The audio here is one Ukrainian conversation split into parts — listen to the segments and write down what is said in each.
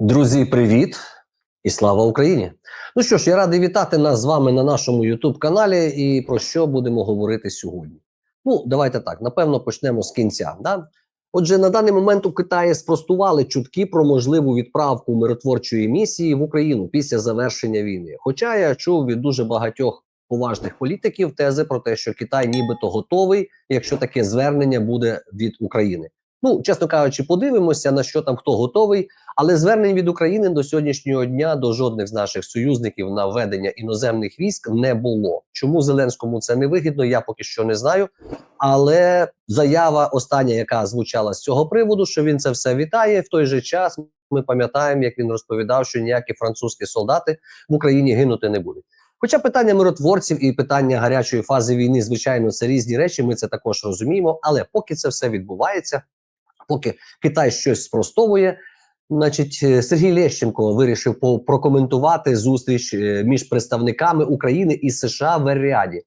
Друзі, привіт і слава Україні! Ну що ж, я радий вітати нас з вами на нашому youtube каналі. І про що будемо говорити сьогодні? Ну, давайте так. Напевно, почнемо з кінця. Да? Отже, на даний момент у Китаї спростували чутки про можливу відправку миротворчої місії в Україну після завершення війни. Хоча я чув від дуже багатьох поважних політиків тези про те, що Китай нібито готовий, якщо таке звернення буде від України. Ну, чесно кажучи, подивимося на що там хто готовий. Але звернень від України до сьогоднішнього дня до жодних з наших союзників на введення іноземних військ не було. Чому Зеленському це не вигідно? Я поки що не знаю. Але заява остання, яка звучала з цього приводу, що він це все вітає. В той же час ми пам'ятаємо, як він розповідав, що ніякі французькі солдати в Україні гинути не будуть. Хоча питання миротворців і питання гарячої фази війни, звичайно, це різні речі. Ми це також розуміємо. Але поки це все відбувається, поки Китай щось спростовує. Значить, е, Сергій Лещенко вирішив прокоментувати зустріч е, між представниками України і США в Еріаді.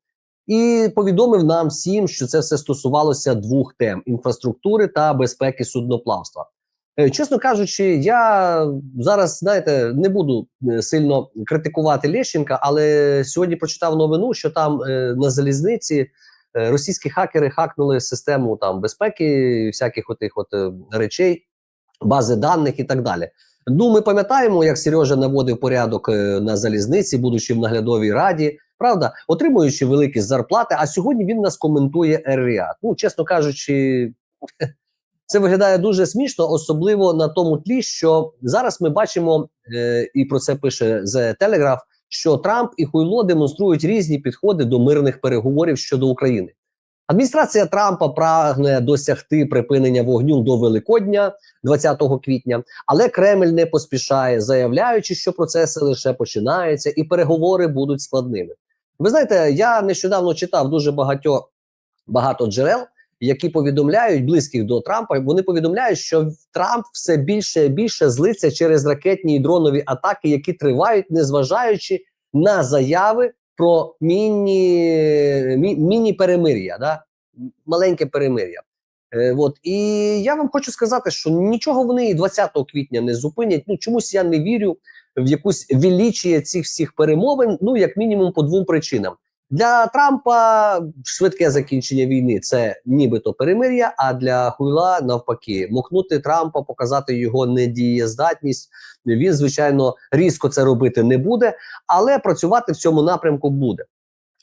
І повідомив нам всім, що це все стосувалося двох тем: інфраструктури та безпеки судноплавства. Е, Чесно кажучи, я зараз знаєте не буду сильно критикувати Лещенка, але сьогодні прочитав новину, що там на залізниці російські хакери хакнули систему там безпеки, всяких отих от речей бази даних і так далі. Ну, ми пам'ятаємо, як Сережа наводив порядок е, на залізниці, будучи в наглядовій раді, правда, отримуючи великі зарплати. А сьогодні він нас коментує РРА. Ну, чесно кажучи, це виглядає дуже смішно, особливо на тому тлі, що зараз ми бачимо, е, і про це пише The Telegraph, що Трамп і Хуйло демонструють різні підходи до мирних переговорів щодо України. Адміністрація Трампа прагне досягти припинення вогню до Великодня 20 квітня, але Кремль не поспішає, заявляючи, що процеси лише починаються і переговори будуть складними. Ви знаєте, я нещодавно читав дуже багато, багато джерел, які повідомляють близьких до Трампа. Вони повідомляють, що Трамп все більше і більше злиться через ракетні і дронові атаки, які тривають, незважаючи на заяви про міні, мі, міні-перемир'я, да? маленьке перемир'я. Е, от. І я вам хочу сказати, що нічого вони і 20 квітня не зупинять. Ну чомусь я не вірю в якусь величіє цих всіх перемовин, ну як мінімум по двом причинам. Для Трампа швидке закінчення війни це нібито перемир'я. А для Хуйла навпаки, мохнути Трампа, показати його недієздатність. Він звичайно різко це робити не буде, але працювати в цьому напрямку буде.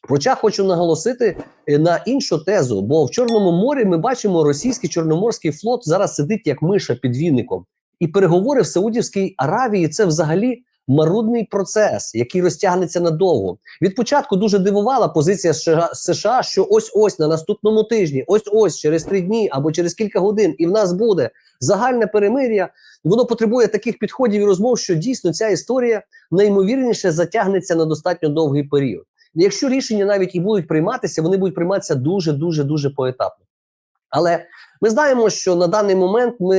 Хоча хочу наголосити е, на іншу тезу, бо в Чорному морі ми бачимо російський чорноморський флот зараз сидить як миша під віником, і переговори в Саудівській Аравії це взагалі марудний процес, який розтягнеться надовго. Від початку дуже дивувала позиція США, що ось ось на наступному тижні, ось ось через три дні або через кілька годин, і в нас буде загальне перемир'я. Воно потребує таких підходів і розмов, що дійсно ця історія найімовірніше затягнеться на достатньо довгий період. Якщо рішення навіть і будуть прийматися, вони будуть прийматися дуже дуже дуже поетапно. Але ми знаємо, що на даний момент ми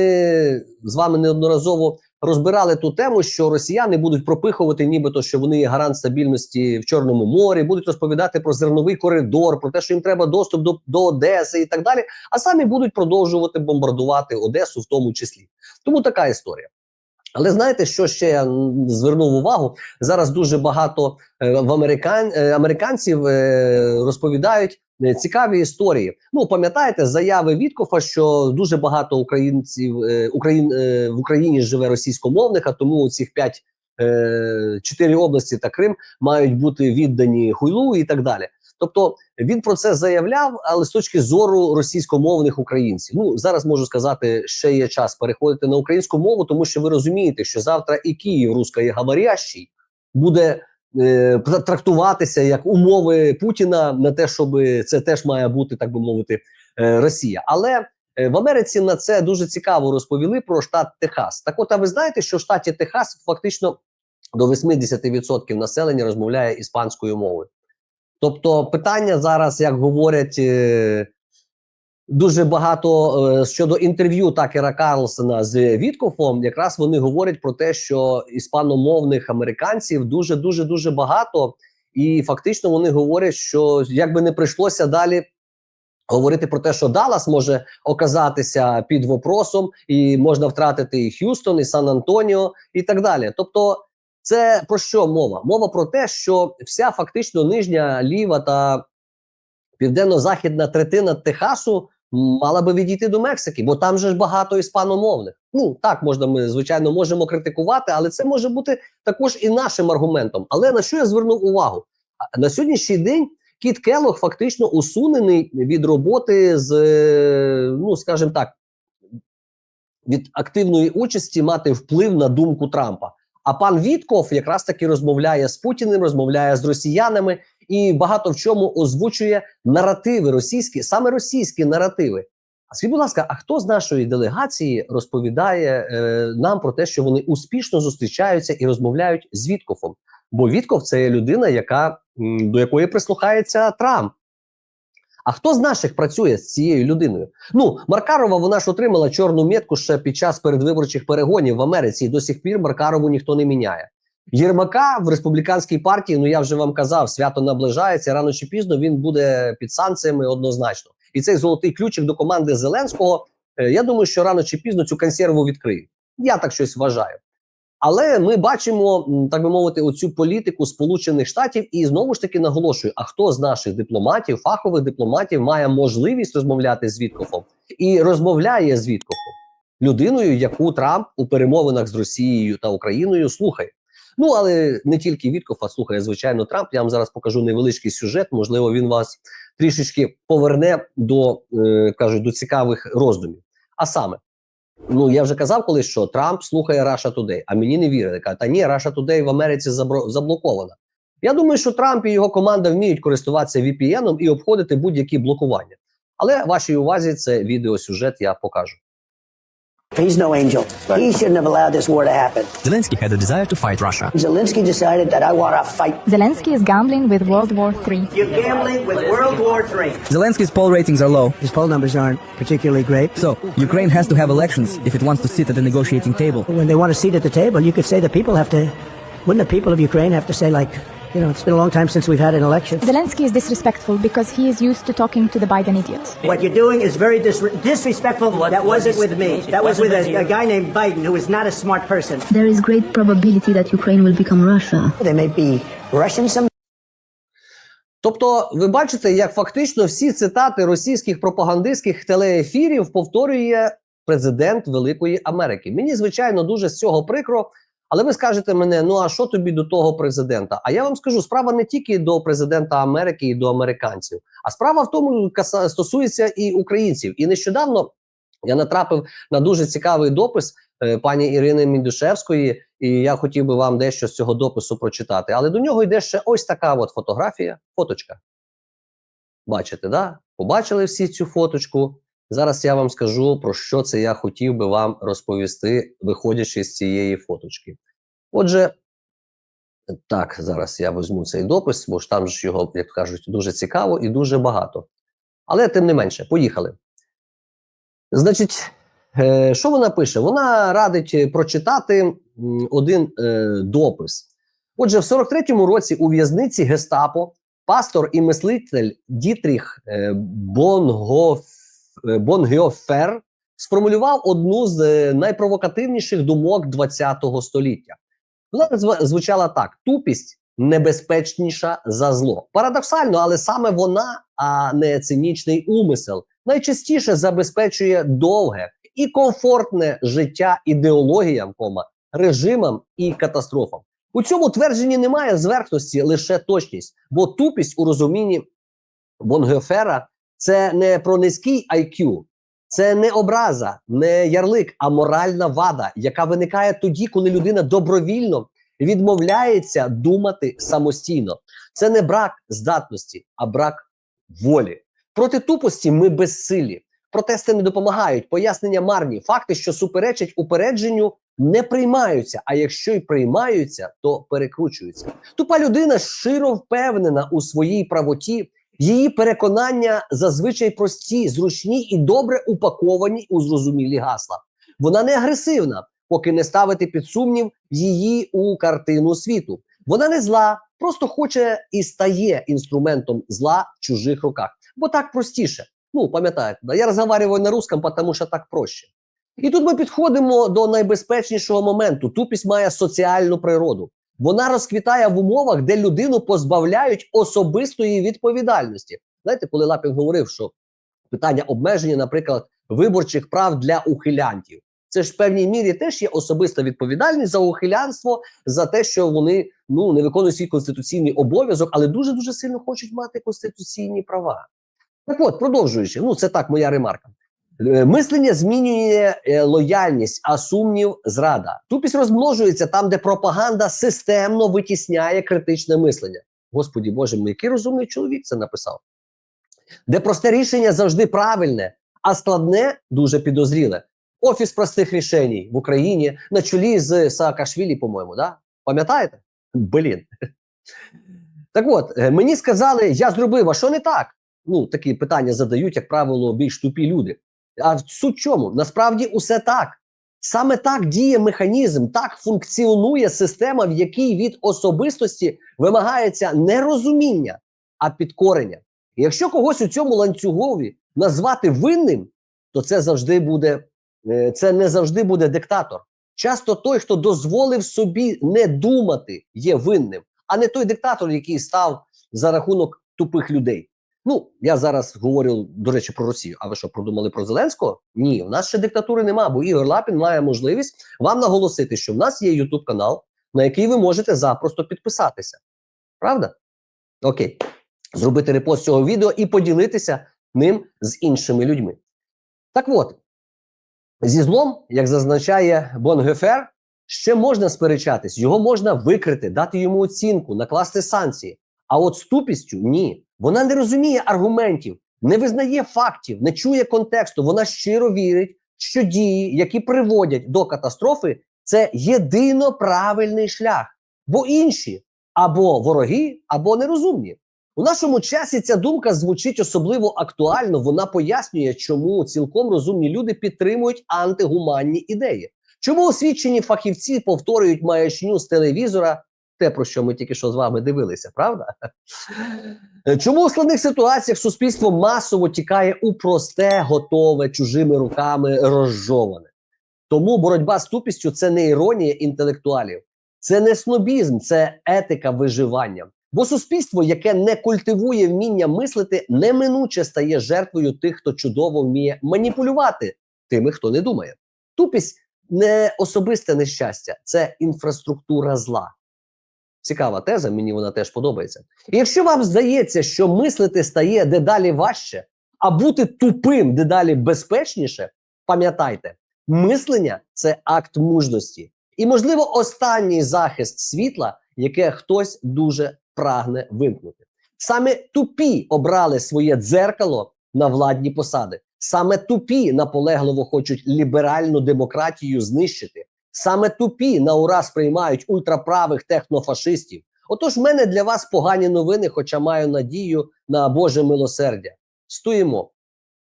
з вами неодноразово розбирали ту тему, що росіяни будуть пропихувати, нібито що вони гарант стабільності в Чорному морі, будуть розповідати про зерновий коридор, про те, що їм треба доступ до, до Одеси і так далі. А самі будуть продовжувати бомбардувати Одесу, в тому числі. Тому така історія. Але знаєте, що ще я звернув увагу? Зараз дуже багато е, в американ, е, американців е, розповідають цікаві історії. Ну пам'ятаєте заяви Віткофа, що дуже багато українців е, Україн е, в Україні живе російськомовних, а тому цих п'ять е, чотири області та Крим мають бути віддані хуйлу і так далі. Тобто він про це заявляв, але з точки зору російськомовних українців. Ну зараз можу сказати, ще є час переходити на українську мову, тому що ви розумієте, що завтра і Київ рускоговорящий буде е, трактуватися як умови Путіна на те, щоб це теж має бути, так би мовити, е, Росія. Але е, в Америці на це дуже цікаво розповіли про штат Техас. Так, от а ви знаєте, що в штаті Техас фактично до 80% населення розмовляє іспанською мовою. Тобто, питання зараз, як говорять дуже багато е, щодо інтерв'ю Такера Карлсона з Віткофом, якраз вони говорять про те, що іспаномовних американців дуже дуже дуже багато, і фактично вони говорять, що як би не прийшлося далі говорити про те, що Даллас може оказатися під вопросом, і можна втратити і Х'юстон, і Сан-Антоніо, і так далі. Тобто, це про що мова? Мова про те, що вся фактично нижня ліва та південно-західна третина Техасу мала би відійти до Мексики, бо там же ж багато іспаномовних. Ну так можна, ми звичайно можемо критикувати, але це може бути також і нашим аргументом. Але на що я звернув увагу? На сьогоднішній день Кіт Келлог фактично усунений від роботи з, е, ну скажімо так, від активної участі мати вплив на думку Трампа. А пан Вітков якраз таки розмовляє з Путіним, розмовляє з росіянами і багато в чому озвучує наративи російські, саме російські наративи. А скажіть, будь ласка, а хто з нашої делегації розповідає е, нам про те, що вони успішно зустрічаються і розмовляють з Віткофом? Бо Вітков це є людина, яка до якої прислухається Трамп. А хто з наших працює з цією людиною? Ну, Маркарова вона ж отримала чорну метку ще під час передвиборчих перегонів в Америці, і до сих пір Маркарову ніхто не міняє. Єрмака в республіканській партії, ну я вже вам казав, свято наближається. Рано чи пізно він буде під санкціями однозначно. І цей золотий ключик до команди Зеленського. е, Я думаю, що рано чи пізно цю консерву відкриють. Я так щось вважаю. Але ми бачимо, так би мовити, оцю політику Сполучених Штатів, і знову ж таки наголошую: а хто з наших дипломатів, фахових дипломатів, має можливість розмовляти з Віткофом і розмовляє з Віткофом, людиною, яку Трамп у перемовинах з Росією та Україною слухає. Ну але не тільки Віткофа слухає, звичайно, Трамп. Я вам зараз покажу невеличкий сюжет. Можливо, він вас трішечки поверне до е, кажуть до цікавих роздумів. А саме. Ну я вже казав колись, що Трамп слухає Russia Today, а мені не вірили. Каже, та ні, Russia Today в Америці заблокована. Я думаю, що Трамп і його команда вміють користуватися VPN і обходити будь-які блокування. Але вашій увазі це відеосюжет я покажу. He's no angel. He shouldn't have allowed this war to happen. Zelensky had a desire to fight Russia. Zelensky decided that I want to fight. Zelensky is gambling with World War III. You're gambling with World War III. Zelensky's poll ratings are low, His poll numbers aren't particularly great. so Ukraine has to have elections if it wants to sit at the negotiating table. When they want a seat at the table, you could say the people have to. Wouldn't the people of Ukraine have to say, like, you know, it's been a long time since we've had an election? Zelensky is disrespectful because he is used to talking to the Biden idiot. What you're doing is very dis- disrespectful. What, that wasn't with me. That was with a, a guy named Biden who is not a smart person. There is great probability that Ukraine will become Russia. They may be Russian some Тобто, ви бачите, як фактично всі цитати російських пропагандистських телеефірів повторює президент Великої Америки. Мені звичайно дуже з цього прикро. Але ви скажете мене, ну а що тобі до того президента? А я вам скажу, справа не тільки до президента Америки і до американців, а справа в тому, стосується і українців. І нещодавно я натрапив на дуже цікавий допис е, пані Ірини Міндушевської, і я хотів би вам дещо з цього допису прочитати. Але до нього йде ще ось така от фотографія, фоточка. Бачите, да? Побачили всі цю фоточку. Зараз я вам скажу, про що це я хотів би вам розповісти, виходячи з цієї фоточки. Отже, так, зараз я візьму цей допис, бо ж там ж його, як кажуть, дуже цікаво і дуже багато. Але тим не менше, поїхали. Значить, е, що вона пише? Вона радить е, прочитати один е, допис. Отже, в 43-му році у в'язниці Гестапо пастор і мислитель Дітріх е, Бонгоф, е, Бонгеофер сформулював одну з е, найпровокативніших думок ХХ століття. Вона звучала так: тупість небезпечніша за зло. Парадоксально, але саме вона, а не цинічний умисел, найчастіше забезпечує довге і комфортне життя ідеологіям, кома, режимам і катастрофам. У цьому твердженні немає зверхності, лише точність, бо тупість у розумінні Бонгефера це не про низький IQ, це не образа, не ярлик, а моральна вада, яка виникає тоді, коли людина добровільно відмовляється думати самостійно. Це не брак здатності, а брак волі. Проти тупості ми безсилі. Протести не допомагають, пояснення марні. Факти, що суперечать упередженню, не приймаються. А якщо й приймаються, то перекручуються. Тупа людина щиро впевнена у своїй правоті. Її переконання зазвичай прості, зручні і добре упаковані у зрозумілі гасла. Вона не агресивна, поки не ставити під сумнів її у картину світу. Вона не зла, просто хоче і стає інструментом зла в чужих руках, бо так простіше. Ну, пам'ятаєте, я розмовляю на русском, тому що так проще. І тут ми підходимо до найбезпечнішого моменту. Тупість має соціальну природу. Вона розквітає в умовах, де людину позбавляють особистої відповідальності. Знаєте, коли Лапін говорив, що питання обмеження, наприклад, виборчих прав для ухилянтів. Це ж в певній мірі теж є особиста відповідальність за ухилянство, за те, що вони ну не виконують свій конституційний обов'язок, але дуже дуже сильно хочуть мати конституційні права. Так от, продовжуючи, ну це так, моя ремарка. Е, Мислення змінює е, лояльність, а сумнів зрада. Тупість розмножується там, де пропаганда системно витісняє критичне мислення. Господі Боже, мій, який розумний чоловік це написав. Де просте рішення завжди правильне, а складне дуже підозріле. Офіс простих рішень в Україні на чолі з Саакашвілі, по-моєму, да? Пам'ятаєте? Блін. Так от, е, мені сказали, я зробив, а що не так? Ну, такі питання задають, як правило, більш тупі люди. А в суть чому? Насправді усе так. Саме так діє механізм, так функціонує система, в якій від особистості вимагається не розуміння, а підкорення. І якщо когось у цьому ланцюгові назвати винним, то це завжди буде, е, це не завжди буде диктатор. Часто той, хто дозволив собі не думати, є винним, а не той диктатор, який став за рахунок тупих людей. Ну, я зараз говорю, до речі, про Росію. А ви що, продумали про Зеленського? Ні, у нас ще диктатури нема, бо Ігор Лапін має можливість вам наголосити, що в нас є YouTube канал, на який ви можете запросто підписатися. Правда? Окей. Зробити репост цього відео і поділитися ним з іншими людьми. Так от, зі злом, як зазначає Бонгефер, ще можна сперечатись, його можна викрити, дати йому оцінку, накласти санкції. А от з тупістю ні. Вона не розуміє аргументів, не визнає фактів, не чує контексту. Вона щиро вірить, що дії, які приводять до катастрофи, це єдино правильний шлях. Бо інші або вороги, або нерозумні. У нашому часі ця думка звучить особливо актуально. Вона пояснює, чому цілком розумні люди підтримують антигуманні ідеї. Чому освічені фахівці повторюють маячню з телевізора, те, про що ми тільки що з вами дивилися, правда? Е, Чому у складних ситуаціях суспільство масово тікає у просте, готове, чужими руками розжоване? Тому боротьба з тупістю це не іронія інтелектуалів, це не снобізм, це етика виживання. Бо суспільство, яке не культивує вміння мислити, неминуче стає жертвою тих, хто чудово вміє маніпулювати тими, хто не думає. Тупість не особисте нещастя, це інфраструктура зла. Цікава теза, мені вона теж подобається. І якщо вам здається, що мислити стає дедалі важче, а бути тупим дедалі безпечніше, пам'ятайте, мислення це акт мужності. І, можливо, останній захист світла, яке хтось дуже прагне вимкнути. Саме тупі обрали своє дзеркало на владні посади. Саме тупі наполегливо хочуть ліберальну демократію знищити. Саме тупі на ура сприймають ультраправих технофашистів. Отож, в мене для вас погані новини, хоча маю надію на Боже милосердя. Стоїмо.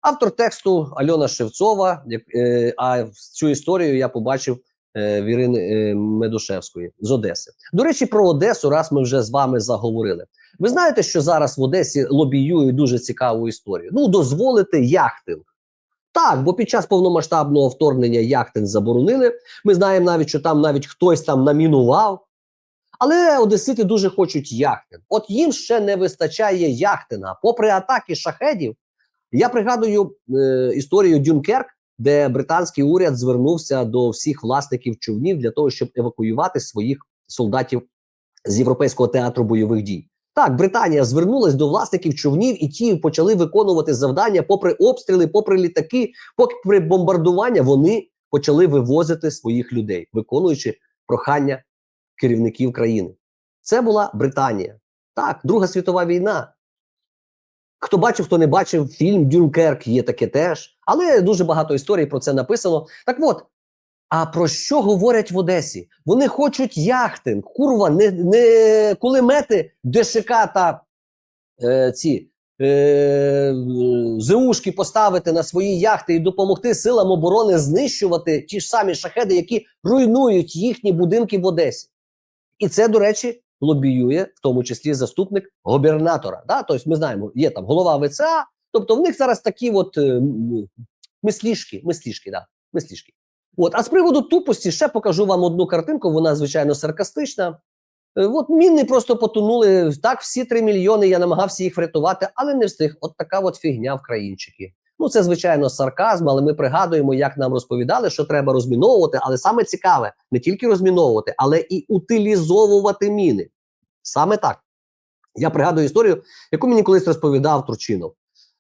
Автор тексту Альона Шевцова. як- е, А цю історію я побачив е, в Ірини е, Медушевської з Одеси. До речі, про Одесу, раз ми вже з вами заговорили. Ви знаєте, що зараз в Одесі лобіюють дуже цікаву історію. Ну, дозволити яхтинг. Так, бо під час повномасштабного вторгнення яхтинг заборонили. Ми знаємо навіть, що там навіть хтось там намінував. Але одесити дуже хочуть яхтинг. От їм ще не вистачає яхтинга. Попри атаки шахедів, я пригадую е, історію Дюнкерк, де британський уряд звернувся до всіх власників човнів для того, щоб евакуювати своїх солдатів з Європейського театру бойових дій. Так, Британія звернулась до власників човнів, і ті почали виконувати завдання, попри обстріли, попри літаки, попри бомбардування, вони почали вивозити своїх людей, виконуючи прохання керівників країни. Це була Британія. Так, Друга світова війна. Хто бачив, хто не бачив фільм Дюнкерк, є таке теж. Але дуже багато історій про це написано. Так от, а про що говорять в Одесі? Вони хочуть яхтинг, курва, не, не кулемети ДШК та е, ці е, ЗУшки поставити на свої яхти і допомогти силам оборони знищувати ті ж самі шахеди, які руйнують їхні будинки в Одесі. І це, до речі, лобіює в тому числі заступник губернатора. Да? Тобто ми знаємо, є там голова ВЦА, Тобто в них зараз такі от е, мислішки, мислішки, да, мислішки. От, а з приводу тупості ще покажу вам одну картинку. Вона звичайно саркастична. Е, От міни просто потонули. Так, всі 3 мільйони. Я намагався їх врятувати, але не встиг. От така от фігня в країнчики. Ну, це звичайно сарказм, але ми пригадуємо, як нам розповідали, що треба розміновувати. Але саме цікаве не тільки розміновувати, але і утилізовувати міни. Саме так. Я пригадую історію, яку мені колись розповідав Турчинов.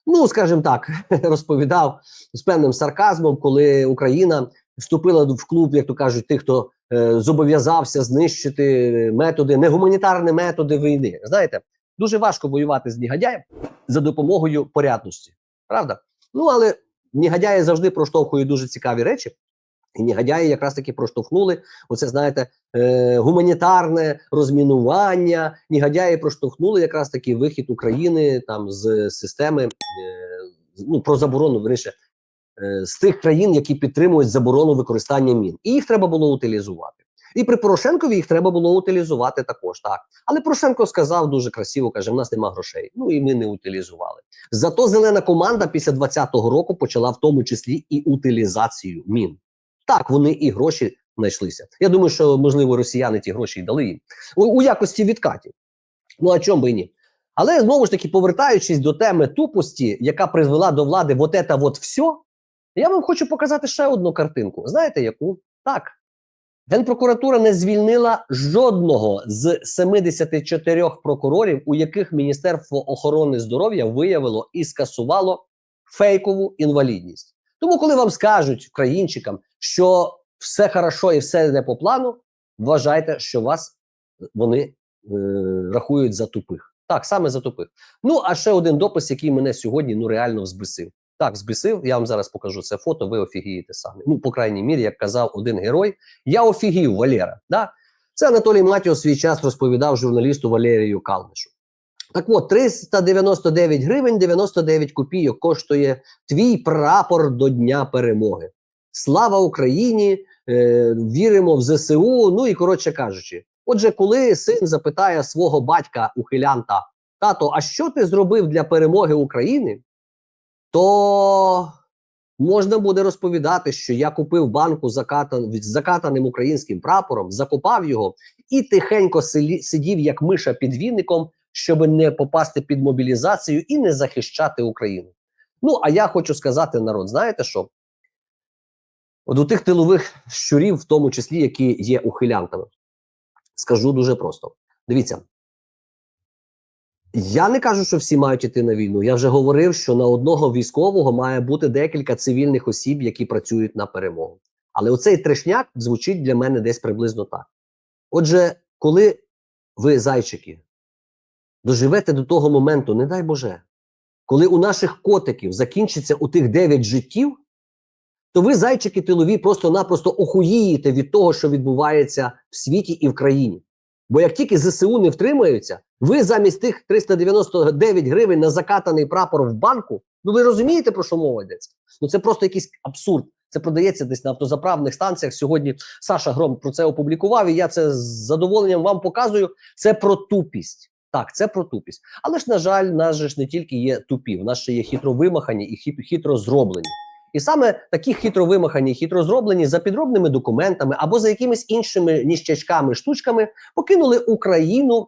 Ну, скажімо так, розповідав з певним сарказмом, коли Україна вступила в клуб, як то кажуть, тих, хто е, зобов'язався знищити методи, негуманітарні методи війни. Знаєте, дуже важко воювати з негодяєм за допомогою порядності. Правда? Ну, але негодяї завжди проштовхують дуже цікаві речі. І негодяї якраз таки проштовхнули оце, знаєте, е, гуманітарне розмінування. Негодяї проштовхнули якраз таки вихід України там з системи е, ну, про заборону верніше, з тих країн, які підтримують заборону використання мін. І їх треба було утилізувати. І при Порошенкові їх треба було утилізувати також. Так, але Порошенко сказав дуже красиво: каже: в нас нема грошей. Ну і ми не утилізували. Зато зелена команда після 20-го року почала в тому числі і утилізацію мін. Так, вони і гроші знайшлися. Я думаю, що можливо росіяни ті гроші й дали їм у, у якості відкатів. Ну а чому би і ні? Але знову ж таки, повертаючись до теми тупості, яка призвела до влади вот это вот все, я вам хочу показати ще одну картинку. Знаєте яку? Так. Генпрокуратура не звільнила жодного з 74 прокурорів, у яких Міністерство охорони здоров'я виявило і скасувало фейкову інвалідність. Тому, коли вам скажуть українчикам, що все хорошо і все не по плану, вважайте, що вас вони е, рахують за тупих. Так, саме за тупих. Ну, а ще один допис, який мене сьогодні ну реально збесив. Так, збесив. Я вам зараз покажу це фото. Ви офігієте самі. Ну, по крайній мірі, як казав один герой, я офігів, Валера. Да? Це Анатолій Матіо свій час розповідав журналісту Валерію Калнишу. Так от, 399 гривень 99 копійок коштує твій прапор до Дня перемоги. Слава Україні! Е, віримо в ЗСУ. Ну і коротше кажучи, отже, коли син запитає свого батька ухилянта, тато, а що ти зробив для перемоги України? То можна буде розповідати, що я купив банку закатан, закатаним українським прапором, закопав його і тихенько сидів як миша під віником, щоб не попасти під мобілізацію і не захищати Україну. Ну, а я хочу сказати, народ, знаєте що? От у тих тилових щурів, в тому числі, які є ухилянтами, скажу дуже просто: дивіться. Я не кажу, що всі мають іти на війну. Я вже говорив, що на одного військового має бути декілька цивільних осіб, які працюють на перемогу. Але оцей трешняк звучить для мене десь приблизно так. Отже, коли ви, зайчики, доживете до того моменту, не дай Боже, коли у наших котиків закінчиться у тих 9 життів, то ви, зайчики тилові, просто-напросто охуїєте від того, що відбувається в світі і в країні. Бо як тільки ЗСУ не втримаються, ви замість тих 399 гривень на закатаний прапор в банку, ну ви розумієте, про що мова йдеться? Ну це просто якийсь абсурд. Це продається десь на автозаправних станціях. Сьогодні Саша Гром про це опублікував, і я це з задоволенням вам показую. Це про тупість. Так, це про тупість. Але ж, на жаль, нас же ж не тільки є тупі, в нас ще є хитро вимахані і хит- хитро зроблені. І саме такі хитро вимахані, хитро зроблені за підробними документами або за якимись іншими ніщачками, штучками покинули Україну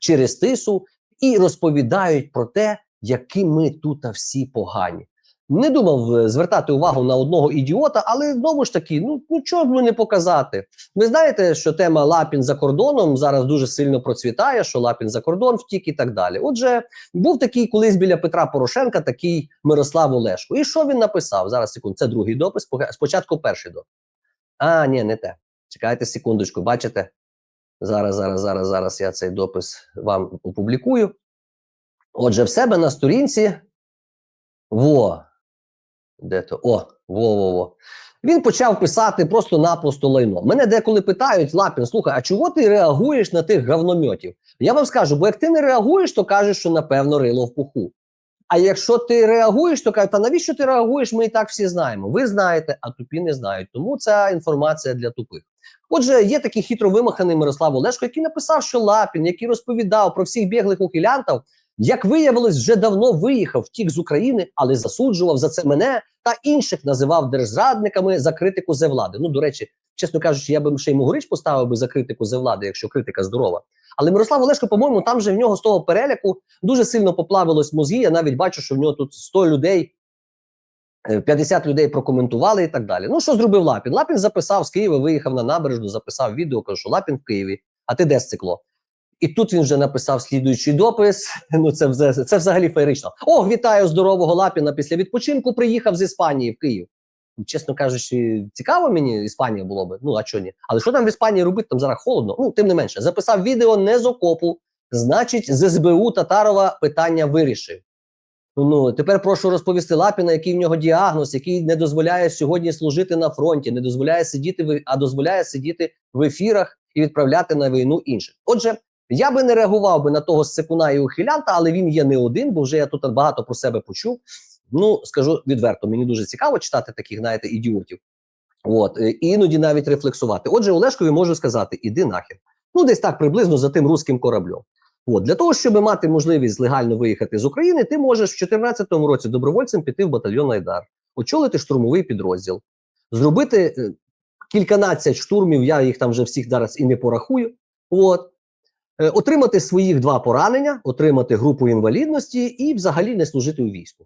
через тису і розповідають про те, які ми тут всі погані. Не думав е, звертати увагу на одного ідіота, але знову ж таки, ну, ну чого б не показати? Ви знаєте, що тема Лапін за кордоном зараз дуже сильно процвітає, що Лапін за кордон втік і так далі. Отже, був такий колись біля Петра Порошенка, такий Мирослав Олешко. І що він написав? Зараз секунд, це другий допис. Спочатку перший допис. А, ні, не те. Чекайте секундочку, бачите? Зараз, зараз, зараз, зараз я цей допис вам опублікую. Отже, в себе на сторінці. Во. Де то? О, во-во-во. Він почав писати просто-напросто лайно. Мене деколи питають, Лапін, слухай, а чого ти реагуєш на тих говномьотів? Я вам скажу, бо як ти не реагуєш, то кажеш, що напевно рило в пуху. А якщо ти реагуєш, то кажуть, та навіщо ти реагуєш? Ми і так всі знаємо. Ви знаєте, а тупі не знають. Тому ця інформація для тупих. Отже, є такий хитро вимаханий Мирослав Олешко, який написав, що Лапін, який розповідав про всіх біглих ухилянтів, як виявилось, вже давно виїхав, втік з України, але засуджував за це мене та інших називав держзрадниками за критику зе влади. Ну, до речі, чесно кажучи, я би ще й Могорич поставив би за критику зе влади, якщо критика здорова. Але Мирослав Олешко, по-моєму, там же в нього з того переляку дуже сильно поплавилось мозги. Я навіть бачу, що в нього тут 100 людей, е, 50 людей прокоментували і так далі. Ну, що зробив Лапін? Лапін записав з Києва, виїхав на набережну, записав відео, каже, що Лапін в Києві, а ти де стекло? І тут він вже написав слідуючий допис. Ну, це, взе- це взагалі феєрично. Ох, вітаю здорового Лапіна після відпочинку. Приїхав з Іспанії в Київ. Чесно кажучи, цікаво мені Іспанія було би. Ну а чого ні? Але що там в Іспанії робити? Там зараз холодно. Ну, тим не менше, записав відео не з окопу. Значить, з СБУ Татарова питання вирішив. Ну тепер прошу розповісти Лапіна, який в нього діагноз, який не дозволяє сьогодні служити на фронті, не дозволяє сидіти в а дозволяє сидіти в ефірах і відправляти на війну інших. Отже, я би не реагував би на того секуна і ухилянта, але він є не один, бо вже я тут багато про себе почув. Ну скажу відверто, мені дуже цікаво читати таких, знаєте, ідіотів. От е, іноді навіть рефлексувати. Отже, Олешкові можу сказати: іди нахер. Ну, десь так приблизно за тим руським кораблем. От для того, щоб мати можливість легально виїхати з України, ти можеш в 2014 році добровольцем піти в батальйон Айдар, очолити штурмовий підрозділ, зробити е, кільканадцять штурмів. Я їх там вже всіх зараз і не порахую. От отримати своїх два поранення, отримати групу інвалідності і взагалі не служити у війську.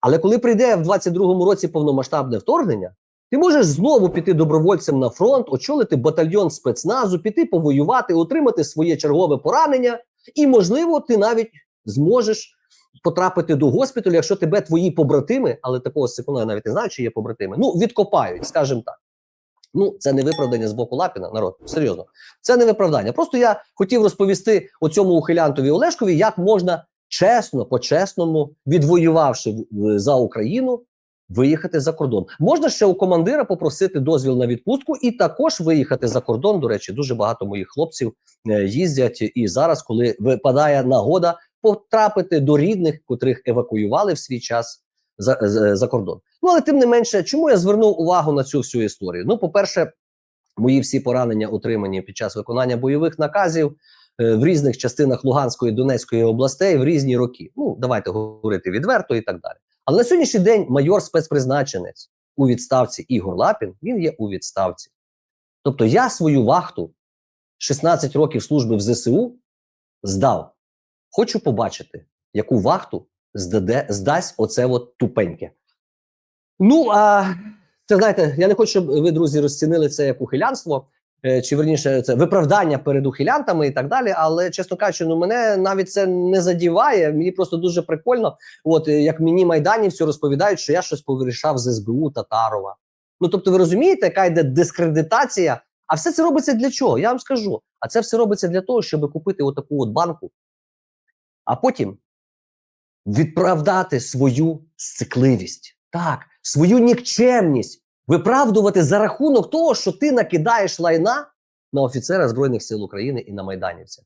Але коли прийде в 22-му році повномасштабне вторгнення, ти можеш знову піти добровольцем на фронт, очолити батальйон спецназу, піти повоювати, отримати своє чергове поранення, і, можливо, ти навіть зможеш потрапити до госпіталю, якщо тебе твої побратими, але такого секунду я навіть не знаю, чи є побратими, ну відкопають, скажімо так. Ну, це не виправдання з боку Лапіна, народ, серйозно. Це не виправдання. Просто я хотів розповісти оцьому ухилянтові Олешкові, як можна чесно, по-чесному, відвоювавши за Україну, виїхати за кордон. Можна ще у командира попросити дозвіл на відпустку і також виїхати за кордон. До речі, дуже багато моїх хлопців е, їздять і зараз, коли випадає нагода потрапити до рідних, котрих евакуювали в свій час за, за, за кордон. Ну але тим не менше, чому я звернув увагу на цю всю історію? Ну, по-перше, мої всі поранення отримані під час виконання бойових наказів е, в різних частинах Луганської Донецької областей в різні роки. Ну, давайте говорити відверто і так далі. Але на сьогоднішній день майор спецпризначенець у відставці Ігор Лапін він є у відставці. Тобто я свою вахту 16 років служби в ЗСУ здав. Хочу побачити, яку вахту здаде, здасть оце от тупеньке. Ну, а це знаєте, я не хочу, щоб ви, друзі, розцінили це як ухилянство, е, чи верніше це виправдання перед ухилянтами і так далі. Але чесно кажучи, ну мене навіть це не задіває. Мені просто дуже прикольно. От е, як мені майданівці розповідають, що я щось повирішав з СБУ Татарова. Ну тобто, ви розумієте, яка йде дискредитація? А все це робиться для чого? Я вам скажу. А це все робиться для того, щоб купити отаку от банку, а потім відправдати свою сцикливість, так, свою нікчемність, виправдувати за рахунок того, що ти накидаєш лайна на офіцера Збройних сил України і на майданівця.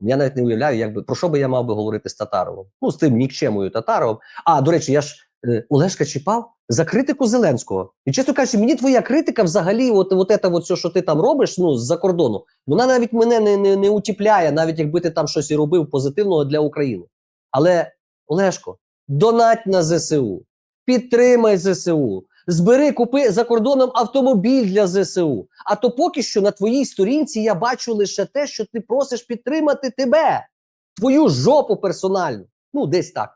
Я навіть не уявляю, як би, про що би я мав би говорити з Татаровим. Ну, з тим нікчемою Татаровим. А, до речі, я ж е, Олешка чіпав за критику Зеленського. І чесно кажучи, мені твоя критика взагалі, от, от, це, от все, що ти там робиш, ну, з-за кордону, вона навіть мене не, не, не утіпляє, навіть якби ти там щось і робив позитивного для України. Але, Олешко, донать на ЗСУ, підтримай ЗСУ, збери, купи за кордоном автомобіль для ЗСУ. А то поки що на твоїй сторінці я бачу лише те, що ти просиш підтримати тебе, твою жопу персональну. Ну, десь так.